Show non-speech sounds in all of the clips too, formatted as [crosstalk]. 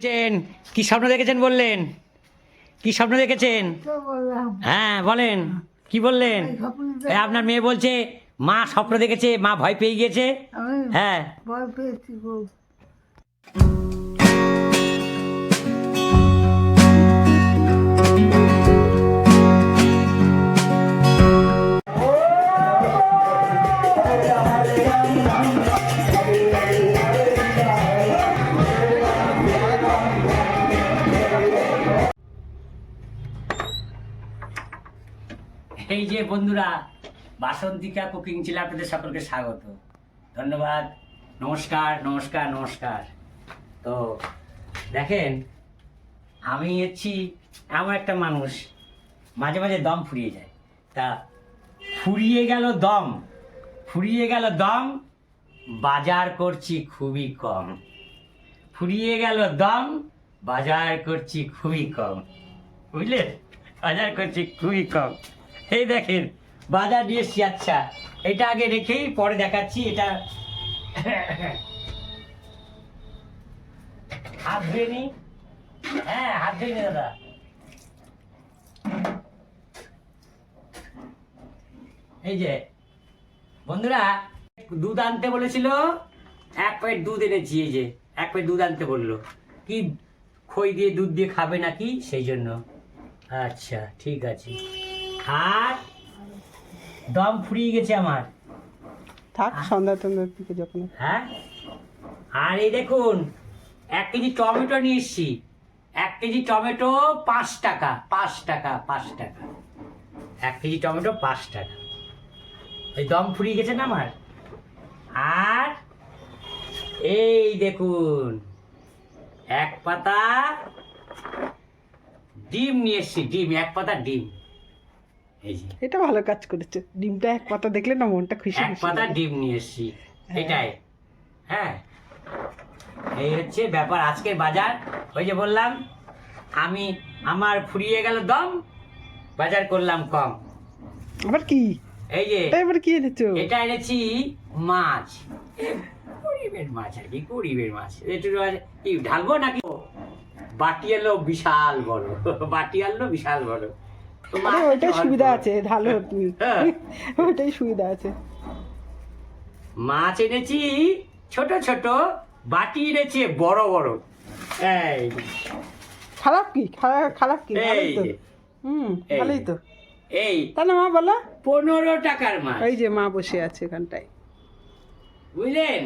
দেখেছেন? কি স্বপ্ন দেখেছেন বললেন? কি স্বপ্ন দেখেছেন? হ্যাঁ বলেন। কি বললেন? আপনার মেয়ে বলছে মা স্বপ্ন দেখেছে মা ভয় পেয়ে গিয়েছে। হ্যাঁ। ভয় পেয়েছি এই যে বন্ধুরা বাসন্তিকা কুকিং ছিল আপনাদের সকলকে স্বাগত। ধন্যবাদ। নমস্কার নমস্কার নমস্কার। তো, দেখেন, আমি হচ্ছি এমন একটা মানুষ, মাঝে মাঝে দম ফুরিয়ে যায়। তা, ফুরিয়ে গেল দম, ফুরিয়ে গেল দম, বাজার করছি খুবই কম। ফুরিয়ে গেল দম, বাজার করছি খুবই কম। বুঝলেন? বাজার করছি খুবই কম। এই দেখেন, বাজার এসছি আচ্ছা এটা আগে রেখেই পরে দেখাচ্ছি, এটা হাত ধুয়ে নি। হ্যাঁ হাত ধুয়ে দাদা। এই যে, বন্ধুরা, দুধ আনতে বলেছিল, এক প্যাকেট দুধ এনেছি, এই যে, এক প্যাকেট দুধ আনতে বলল। কি খই দিয়ে দুধ দিয়ে খাবে নাকি? সেই জন্য। আচ্ছা ঠিক আছে। আর দম ফুরিয়ে গেছে আমার। থাক সন্ধ্যা টন্ধ্যার দিকে যখন। হ্যাঁ? আর এই দেখুন এক কেজি টমেটো নিয়ে এসছি। এক কেজি টমেটো পাঁচ টাকা পাঁচ টাকা পাঁচ টাকা। এক কেজি টমেটো পাঁচ টাকা। ওই দম ফুরিয়ে গেছে না আমার? আর এই দেখুন এক পাতা ডিম নিয়ে এসছি ডিম এক পাতা ডিম। এই যে। এটা ভালো কাজ করেছে। ডিমটা এক পাতা দেখলে না মনটা খুশি এক পাতা ডিম নিয়ে এসছি। এটাই। হ্যাঁ। এই হচ্ছে ব্যাপার। আজকের বাজার ওই যে বললাম আমি আমার ফুরিয়ে গেল দম বাজার করলাম কম। আবার কি? এই যে এবার কি এনেছো? এটা এনেছি মাছ। গরিবের মাছ আর কি গরিবের মাছ। একটু কি ঢালবো নাকি? বাটি এলো বিশাল বড়। বাটি আনলো বিশাল বড়। ওইটাই সুবিধা আছে ঢালো তুমি হ্যাঁ। [laughs] ওইটাই সুবিধা আছে। মাছ এনেছি ছোট ছোট বাটি এনেছে বড় বড়। এই। খারাপ কি? খারাপ কি? ভালোই এই। তো। হুম ভালোই তো। এই। তাহলে মা বলো। পনেরো টাকার মাছ। এই যে মা বসে আছে এখানটায়। বুঝলেন?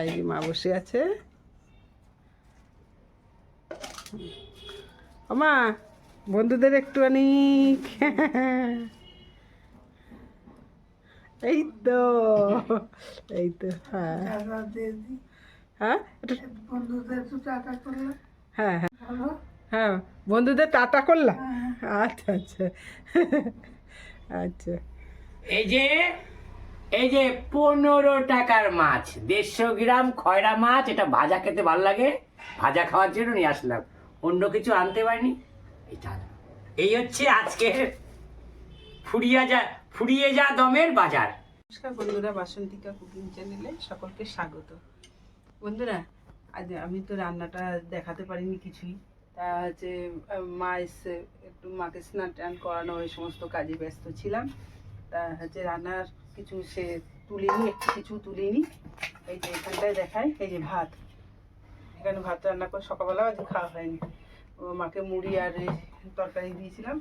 এই যে মা বসে আছে। মা বন্ধুদের একটুখানি এই তো এই তো হ্যাঁ। হ্যাঁ? করলে। হ্যাঁ হ্যাঁ। হ্যাঁ বন্ধুদের টাটা করলাম আচ্ছা আচ্ছা। আচ্ছা। এই যে এই যে পনেরো টাকার মাছ দেড়শো গ্রাম খয়রা মাছ এটা ভাজা খেতে ভালো লাগে? ভাজা খাওয়ার জন্য নিয়ে আসলাম। অন্য কিছু আনতে পারিনি? এই হচ্ছে আজকের ফুরিয়ে যা ফুরিয়ে যা দমের বাজার। নমস্কার বন্ধুরা, বাসন্তিকা কুকিং চ্যানেলে সকলকে স্বাগত। বন্ধুরা, আজ আমি তো রান্নাটা দেখাতে পারিনি কিছুই। তা হচ্ছে মা এসে একটু মাকে স্নান টান করানো এই সমস্ত কাজে ব্যস্ত ছিলাম। তা হচ্ছে রান্নার কিছু সে তুলিনি, একটু কিছু তুলিনি। এই যে এখানটায় দেখায় এই যে ভাত। এখানে ভাত রান্না করে সকালবেলা আজ খাওয়া হয়নি। মাকে মুড়ি আর তরকারি দিয়েছিলাম।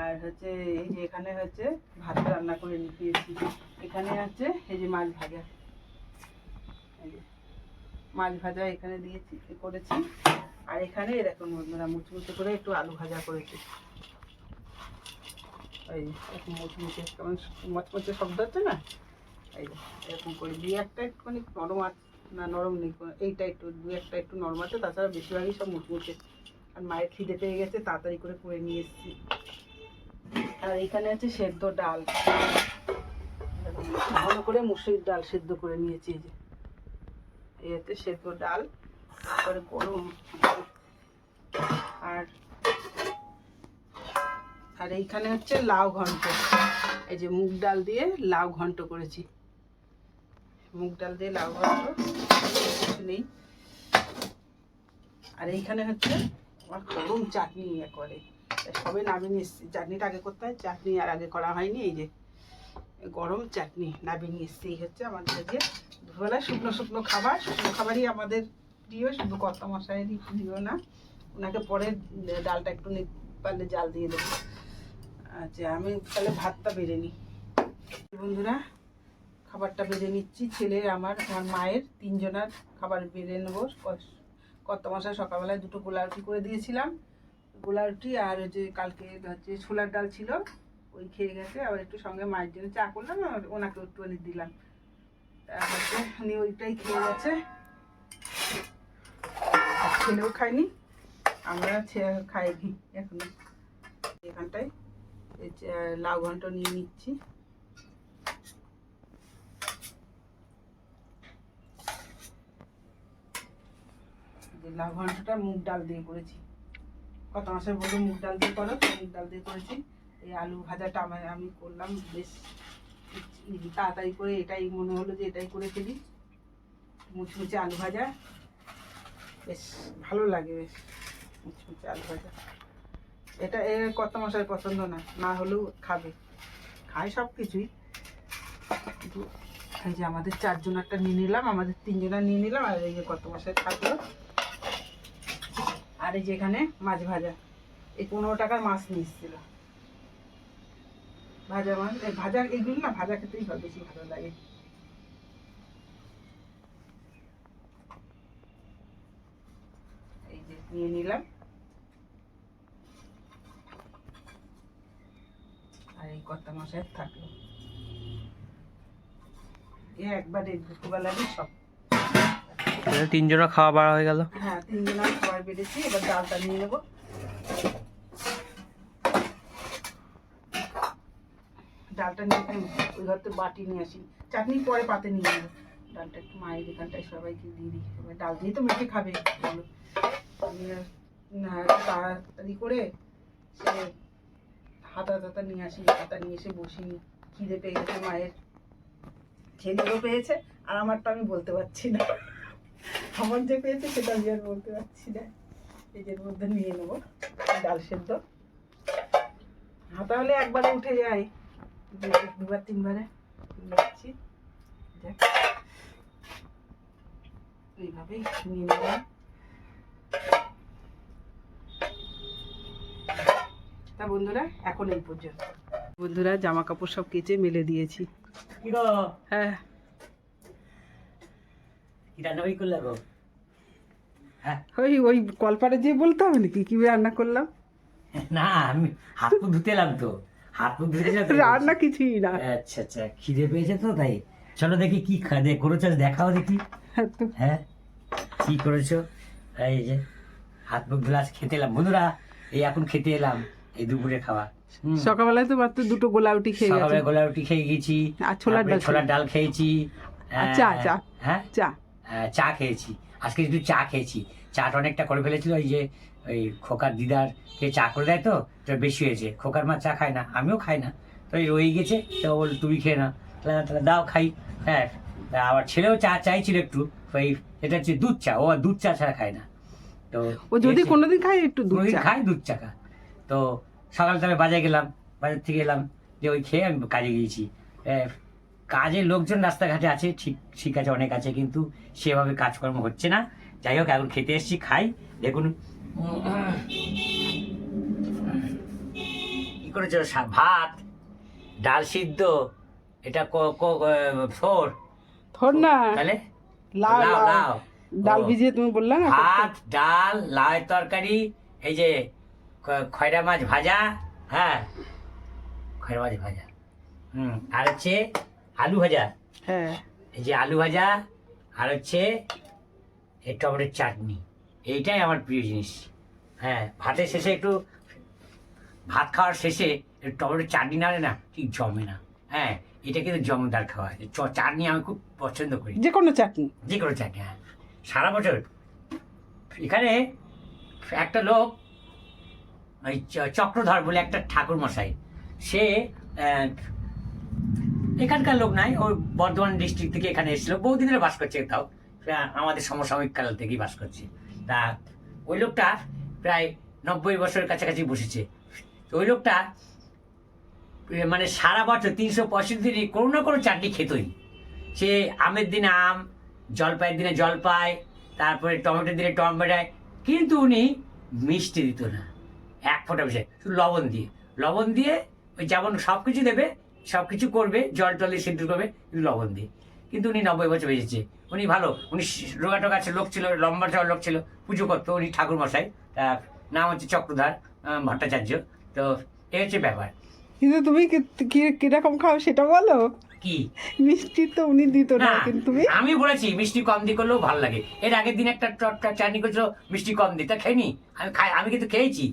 আর হচ্ছে এই যে এখানে হচ্ছে ভাত রান্না করে দিয়েছি এখানে হচ্ছে এই যে মাছ ভাজা। মাছ ভাজা এখানে দিয়েছি, করেছি। আর এখানে এরকম বন্ধুরা, মুচমুচে করে একটু আলু ভাজা করেছি। এই মুচমুচে মচমচে শব্দ হচ্ছে না? এই এরকম করে দিয়ে একটা একটুখানি নরম আছে। না, নরম নেই এইটা একটু দু একটা একটু নরম আছে, তাছাড়া বেশিরভাগই সব মুচমুচে। আর মায়ের খিদে পেয়ে গেছে, তাড়াতাড়ি করে করে নিয়ে এসেছি। আর এখানে আছে সেদ্ধ ডাল। ভালো করে মুসুরির ডাল সেদ্ধ করে নিয়েছি এই যে। এই হচ্ছে সেদ্ধ ডাল, তারপরে গরম। আর আর এইখানে হচ্ছে লাউ ঘন্ট। এই যে মুগ ডাল দিয়ে লাউ ঘন্ট করেছি। মুগ ডাল দিয়ে লাউ ঘন্ট নেই। আর এইখানে হচ্ছে আমার গরম চাটনি একবারে তা সবে নামিয়ে নিয়ে এসছি চাটনিটা আগে করতে হয়, চাটনি আর আগে করা হয়নি, এই যে গরম চাটনি নামিয়ে নিয়ে এসছি এই হচ্ছে আমাদের আজকে দুবেলা শুকনো শুকনো খাবার। শুকনো খাবারই আমাদের প্রিয়, শুধু কর্তা মশাইয়েরই প্রিয় না। ওনাকে পরে ডালটা একটু পারলে জাল দিয়ে দেবো। আচ্ছা আমি তাহলে ভাতটা বেড়ে নিই। বন্ধুরা, খাবারটা বেড়ে নিচ্ছি। ছেলের, আমার আমার মায়ের, তিনজনার খাবার বেড়ে নেব। কত মশাই সকালবেলায় দুটো গোলা রুটি করে দিয়েছিলাম। গোলা রুটি আর যে কালকে হচ্ছে ছোলার ডাল ছিল, ওই খেয়ে গেছে। আবার একটু সঙ্গে মায়ের জন্য চা করলাম, আর ওনাকে একটুখানি দিলাম। হচ্ছে উনি ওইটাই খেয়ে গেছে। ছেলেও খায়নি, আমরা খাইনি এখনও। এখানটায় লাউ ঘন্ট নিয়ে নিচ্ছি। লাউ ঘন্টটা মুগ ডাল দিয়ে করেছি। কত মাসে বলল মুগ ডাল দিয়ে করো? মুগ ডাল দিয়ে করেছি। এই আলু ভাজাটা আমার, আমি করলাম, বেশ তাড়াতাড়ি করে এটাই মনে হলো যে এটাই করে ফেলি। মুচমুচে আলু ভাজা। বেশ ভালো লাগে, বেশ মুচমুচে আলু ভাজা। এটা এ কত মশাই পছন্দ না? না হলেও খাবে। খায় সব কিছুই। এই যে আমাদের চারজনারটা নিয়ে নিলাম, আমাদের তিনজনের নিয়ে নিলাম, আর এই যে কত মশাই থাকল। আর এই যে এখানে মাছ ভাজা। এই পনেরো টাকার মাছ নিয়ে এসেছিল ভাজা মাছ ভাজা, এগুলো না ভাজা খেতেই হয়, বেশি ভালো লাগে। এই যে নিয়ে নিলাম। আর এই কত মশাই থাকল। এ একবারে দুপুরবেলারই সব। তিনজনের খাওয়া বাড়া হয়ে গেল। হ্যাঁ তিনজনের খাবার বেড়েছি, এবার ডালটা নিয়ে নেব। ডালটা নিয়ে ওই ঘর থেকে বাটি নিয়ে আসি। চাটনি পরে পাতে নিয়ে নেব। ডালটা একটু মায়ের এখানটায় সবাইকে দিয়ে দিই। এবার ডাল দিয়ে তো মেখে খাবে, বলো। তাড়াতাড়ি করে সে হাতা টাতা নিয়ে আসি, হাতা নিয়ে এসে বসিনি খিদে পেয়ে গেছে মায়ের। ছেলেরও পেয়েছে, আর আমারটা আমি বলতে পারছি না। আমার যে পেয়েছে সেটা আমি আর বলতে পারছি না। এদের মধ্যে নিয়ে নেব ডাল সেদ্ধ। হাতা হলে একবারে উঠে যায় দুবার তিনবারে নিচ্ছি। এইভাবেই নিয়ে নিলাম তা বন্ধুরা এখন এই পর্যন্ত। বন্ধুরা জামা কাপড় সব কেচে মেলে দিয়েছি। হ্যাঁ। রান্না বাড়ি করলে গো? হ্যাঁ। ওই ওই কলপারে যেয়ে বলতে হবে নাকি? কি রান্না করলাম? না আমি হাত মুখ ধুতে এলাম তো। হাত মুখ ধুতে [laughs] রান্না কিছুই না। আচ্ছা আচ্ছা খিদে পেয়েছে তো তাই। চলো দেখি কি খা- দে- করেছ দেখাও দেখি। হ্যাঁ হ্যাঁ কি করেছ? এই যে হাত মুখ গ্লাস খেতে এলাম বন্ধুরা এই এখন খেতে এলাম এই দুপুরে খাওয়া। সকালবেলায় তো মাত্র দুটো গোলাউটি খেয়ে গেছে। সকালে গোলা রুটি খেয়ে গেছি আর ছোলার ডাল ছোলার ডাল খেয়েছি। চা, চা। হ্যাঁ। চা। আহ, চা খেয়েছি। আজকে একটু চা খেয়েছি। চাটা অনেকটা করে ফেলেছিল ওই যে ওই খোকার দিদার কে চা করে দেয় তো তো বেশি হয়েছে। খোকার মা চা খায় না আমিও খাই না। তো এই রয়ে গেছে তো বল তুমি খেয়ে না তাহলে তাহলে দাও খাই। হ্যাঁ আবার ছেলেও চা চাইছিল একটু ওই এটা হচ্ছে দুধ চা ও আর দুধ চা ছাড়া খায় না। তো ও যদি। কোনোদিন খায় একটু দুধ চা। খাই দুধ চা খা। তো সকাল তাহলে বাজারে গেলাম বাজার থেকে এলাম যে ওই খেয়ে আমি কাজে গিয়েছি। কাজের লোকজন রাস্তাঘাটে আছে ঠিক ঠিক আছে অনেক আছে কিন্তু সেভাবে কাজকর্ম হচ্ছে না। যাই হোক এখন খেতে এসেছি খাই দেখুন। কি করেছ? ভাত ডাল সিদ্ধ এটা ক- ফোর না। তাহলে? লাউ লাউ। ডাল ভিজিয়ে তুমি বললে না? ভাত ডাল লাউ তরকারি এই যে খয়রা মাছ ভাজা হ্যাঁ খয়রা মাছ ভাজা। হুম আর হচ্ছে আলু ভাজা। হ্যাঁ। এই যে আলু ভাজা আর হচ্ছে এই টমেটোর চাটনি। এইটাই আমার প্রিয় জিনিস। হ্যাঁ ভাতের শেষে একটু ভাত খাওয়ার শেষে একটু টমেটোর চাটনি না না ঠিক জমে না। হ্যাঁ এটা কিন্তু জমদার খাওয়া। চাটনি আমি খুব পছন্দ করি। যে কোনো চাটনি। যে কোনো চাটনি হ্যাঁ। সারা বছর এখানে একটা লোক ওই চক্রধর বলে একটা ঠাকুর মশাই সে এখানকার লোক নাই, ওই বর্ধমান ডিস্ট্রিক্ট থেকে এখানে এসেছিল। বহুদিন ধরে বাস করছে তাও। আমাদের সমসাময়িক কাল থেকেই বাস করছে। তা ওই লোকটা প্রায় নব্বই বছরের কাছাকাছি বসেছে। তো ওই লোকটা মানে সারা বছর তিনশো পঁয়ষট্টি দিনই কোনো না কোনো চাটনি খেতই। সে আমের দিনে আম, জলপাইয়ের দিনে জলপাই, তারপরে টমেটোর দিনে টমেটো কিন্তু উনি মিষ্টি দিত না। এক ফোঁটা বিষয় শুধু লবণ দিয়ে। লবণ দিয়ে ওই যেমন সব কিছু দেবে সব কিছু করবে জল টল সিদ্ধ করবে কিন্তু লবণ দিয়ে। কিন্তু উনি নব্বই বছর বেঁচেছে। উনি ভালো উনি রোগা টোগা লোক ছিল লম্বা চড়া লোক ছিল পুজো করতো উনি ঠাকুর মশাই তার নাম হচ্ছে চক্রধার ভট্টাচার্য। তো এই হচ্ছে ব্যাপার। কিন্তু তুমি কীরকম খাও সেটা বলো? কি? মিষ্টি তো উনি দিত না না, কিন্তু তুমি? আমি বলেছি মিষ্টি কম দিয়ে করলেও ভালো লাগে। এর আগের দিন একটা টটকা চাটনি করেছিল মিষ্টি কম দিয়ে। তা খেয়ে আমি খাই আমি কিন্তু খেয়েছি।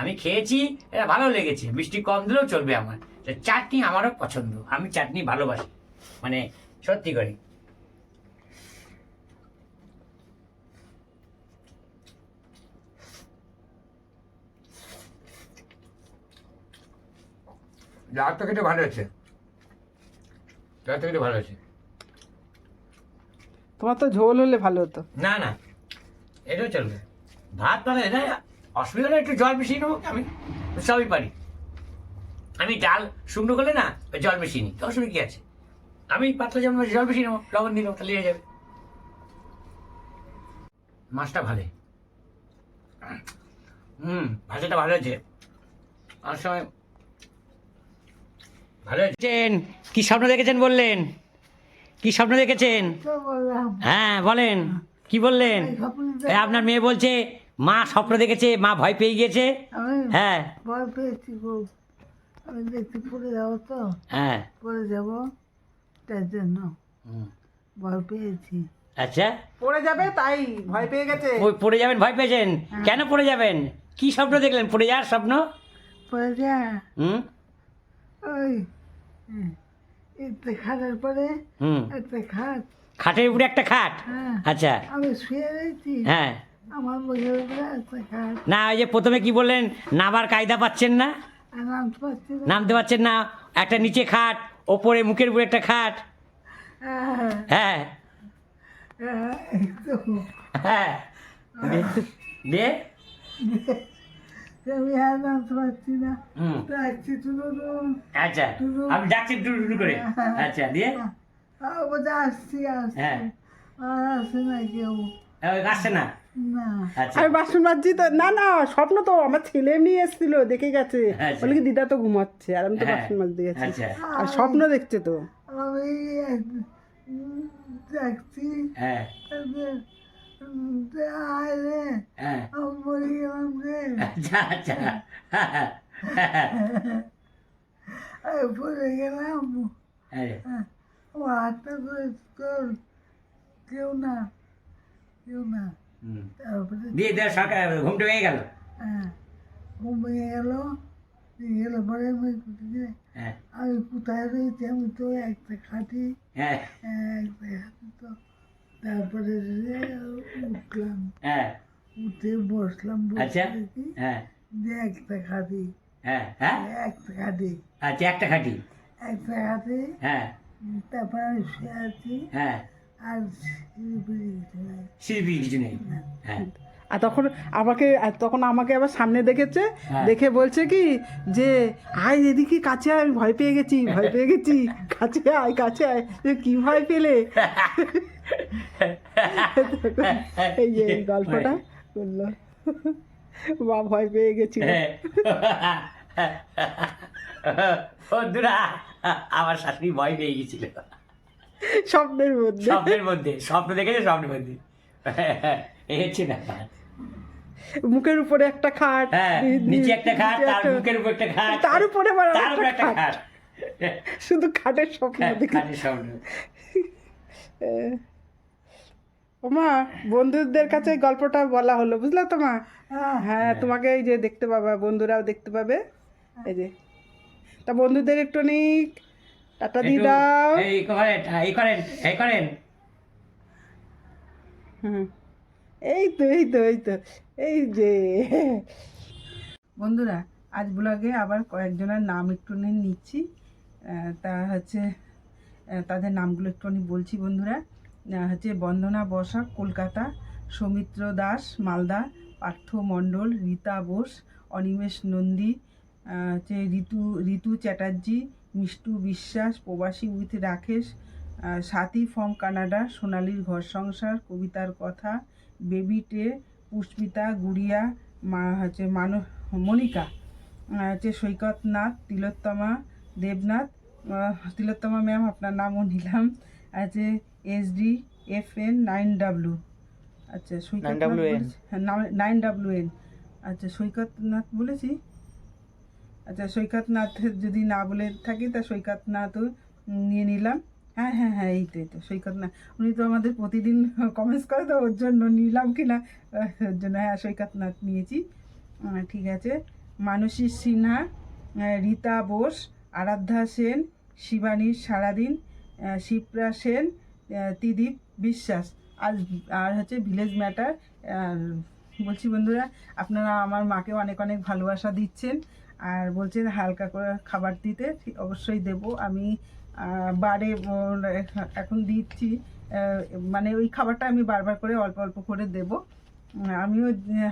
আমি খেয়েছি এটা ভালো লেগেছে। মিষ্টি কম দিলেও চলবে আমার। চাটনি আমারও পছন্দ আমি চাটনি ভালোবাসি মানে সত্যি করি। ডাল তো খেতে ভালো হয়েছে। ডাল তো খেতে ভালো হয়েছে। তোমার তো ঝোল হলে ভালো হতো। না না এটাও চলবে। ভাত মানে এটা অসুবিধা নেই একটু জল মিশিয়ে নেব আমি সবই পারি। আমি ডাল শুকনো করলে না জল মিশিয়ে নিই। তো অসুবিধা কি আছে আমি পাতলা যেমন জল মিশিয়ে নেব লবণ দিয়ে নেব তাহলে হয়ে যাবে। মাছটা ভালো। হুম ভাজাটা ভালো হয়েছে। আমার সময় ভালো হয়েছেন কি স্বপ্ন দেখেছেন বললেন? কি স্বপ্ন দেখেছেন? হ্যাঁ বলেন। কি বললেন? আপনার মেয়ে বলছে মা স্বপ্ন দেখেছে মা ভয় পেয়ে গিয়েছে। হ্যাঁ। ভয় পেয়েছি আমি দেখতে পড়ে যাব তো। হ্যাঁ। পড়ে যাব তার জন্য। হুম। ভয় পেয়েছি। আচ্ছা। পড়ে যাবে তাই ভয় পেয়ে গেছে। পড়ে যাবেন ভয় পেয়েছেন? কেন পড়ে যাবেন? কি স্বপ্ন দেখলেন? পড়ে যাওয়ার স্বপ্ন? পড়ে যা। হুম। ওই হুম, খাটের পরে হুম। একটা খাট। খাটের উপরে একটা খাট? হ্যাঁ। আচ্ছা। আমি শুয়ে রয়েছি। হ্যাঁ। আমার বইয়ের উপরে একটা খাট। না ওই যে প্রথমে কি বললেন? নাবার কায়দা পাচ্ছেন না? নামতে পারছেন না একটা নিচে খাট ওপরে মুখের উপরে একটা খাট হ্যাঁ, হ্যাঁ হ্যাঁ। হ্যাঁ আচ্ছা আমি করে আচ্ছা দিয়ে হ্যাঁ। ওই আসছে না? না। আচ্ছা। বাসন মাজছি তো না না স্বপ্ন তো আমার ছেলে এমনি এসেছিল দেখে গেছে। আচ্ছা। বলে কি দিদা তো ঘুমাচ্ছে আর আমি তো হ্যাঁ, বাসন মাজতে গেছি। আচ্ছা। আর স্বপ্ন দেখছে তো। আমি ডাকছি হ্যাঁ। হ্যাঁ। আচ্ছা আচ্ছা। পড়ে গেলাম হ্যাঁ, হাতটা কেউ না কেউ না হুম। তারপরে দিয়ে দিয়ে সকাল ঘুমটা ভেঙে গেল। হ্যাঁ ঘুম ভেঙে গেল গেলে পরে আমি হ্যাঁ। আমি কোথায় রয়েছি? আমি তো একটা খাটি হ্যাঁ। একটা খাটি তো তারপরে উঠলাম। হ্যাঁ। উঠে বসলাম আচ্ছা। হ্যাঁ। একটা খাটি। হ্যাঁ হ্যাঁ। একটা খাটি। আচ্ছা একটা খাটি। একটা খাটি। হ্যাঁ। তারপরে আমি শুয়ে আছি। হ্যাঁ। কিছু নেই হ্যাঁ। আর তখন আমাকে তখন আমাকে আবার সামনে দেখেছে হ্যাঁ। দেখে বলছে কি যে আয় এদিকে কাছে আয় আমি ভয় পেয়ে গেছি ভয় পেয়ে গেছি কাছে আয় কাছে আয় কি ভয় পেলে? এই যে গল্পটা বলল। মা ভয় পেয়ে গেছি বন্ধুরা আমার শাশুড়ি ভয় পেয়ে গেছিল। স্বপ্নের মধ্যে। স্বপ্নের মধ্যে স্বপ্ন দেখেছে? স্বপ্নের মধ্যে। এই হচ্ছে ব্যাপার। মুখের উপরে একটা খাট হ্যাঁ নিচে একটা খাট তার বুকের উপর একটা খাট তার উপরে তার উপর একটা খাট। শুধু খাটের স্বপ্ন খাটের স্বপ্ন। ওমা বন্ধুদের কাছে গল্পটা বলা হলো বুঝলা তো মা? হ্যাঁ তোমাকে এই যে দেখতে পাবে বন্ধুরাও দেখতে পাবে। এই যে তা বন্ধুদের একটু নিক টাটা দিয়ে দাও এই করেন এই করেন এই করেন। এই তো এই তো এই তো এই যে। বন্ধুরা আজ ব্লগে আবার কয়েকজনের নাম একটু নিচ্ছি। তা হচ্ছে তাদের নামগুলো একটুখানি বলছি বন্ধুরা। হচ্ছে বন্দনা বসাক কলকাতা সৌমিত্র দাস মালদা পার্থ মণ্ডল রীতা বোস অনিমেষ নন্দী হচ্ছে ঋতু ঋতু চ্যাটার্জি মিষ্টু বিশ্বাস প্রবাসী with Rakesh Sathi from Canada সোনালির ঘর সংসার কবিতার কথা বেবি টে পুষ্পিতা গুড়িয়া মা হচ্ছে মানব মনিকা হচ্ছে সৈকত নাথ তিলোত্তমা দেবনাথ তিলোত্তমা ম্যাম আপনার নামও নিলাম আছে S D F N nine W আচ্ছা Saikat 9WN nine W N আচ্ছা সৈকত নাথ বলেছি? আচ্ছা সৈকত নাথ যদি না বলে থাকি, তা সৈকত নাথও নিয়ে নিলাম। হ্যাঁ হ্যাঁ হ্যাঁ এই তো এই তো সৈকত না উনি তো আমাদের প্রতিদিন কমেন্টস করে, তো ওর জন্য নিলাম কি না ওর জন্য হ্যাঁ সৈকত নাথ নিয়েছি ঠিক আছে। মানসী সিনহা রীতা বোস, আরাধ্যা সেন, শিবানী সারাদিন শিপ্রা সেন ত্রিদীপ বিশ্বাস। আর আর হচ্ছে ভিলেজ ম্যাটার বলছি বন্ধুরা, আপনারা আমার মাকে অনেক অনেক ভালোবাসা দিচ্ছেন। আর বলছেন হালকা করে খাবার দিতে অবশ্যই দেব। আমি বারে এখন দিচ্ছি মানে ওই খাবারটা আমি বারবার করে অল্প অল্প করে দেব। আমিও,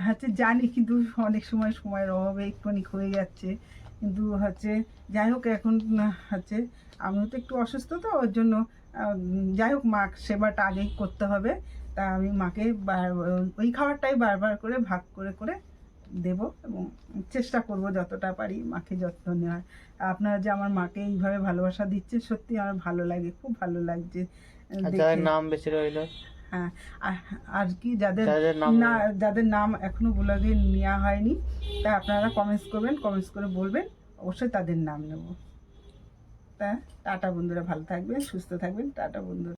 হচ্ছে জানি কিন্তু অনেক সময় সময়ের অভাবে একটুখানি হয়ে যাচ্ছে। কিন্তু হচ্ছে, যাই হোক এখন, হচ্ছে, আমিও তো একটু অসুস্থ তো, ওর জন্য যাই হোক মা সেবাটা আগেই করতে হবে। তা আমি মাকে ওই খাবারটাই বারবার করে ভাগ করে করে দেব এবং চেষ্টা করব যতটা পারি মাকে যত্ন নেওয়ার। আপনারা যে আমার মাকে এইভাবে ভালোবাসা দিচ্ছে সত্যি আমার ভালো লাগে খুব ভালো লাগছে। নাম বেশি রইল? হ্যাঁ আর- কি যাদের যাদের না যাদের নাম এখনও ব্লগে নেওয়া হয়নি তা আপনারা কমেন্টস করবেন কমেন্টস করে বলবেন অবশ্যই তাদের নাম নেব। তা টাটা বন্ধুরা ভালো থাকবেন সুস্থ থাকবেন টাটা বন্ধুরা।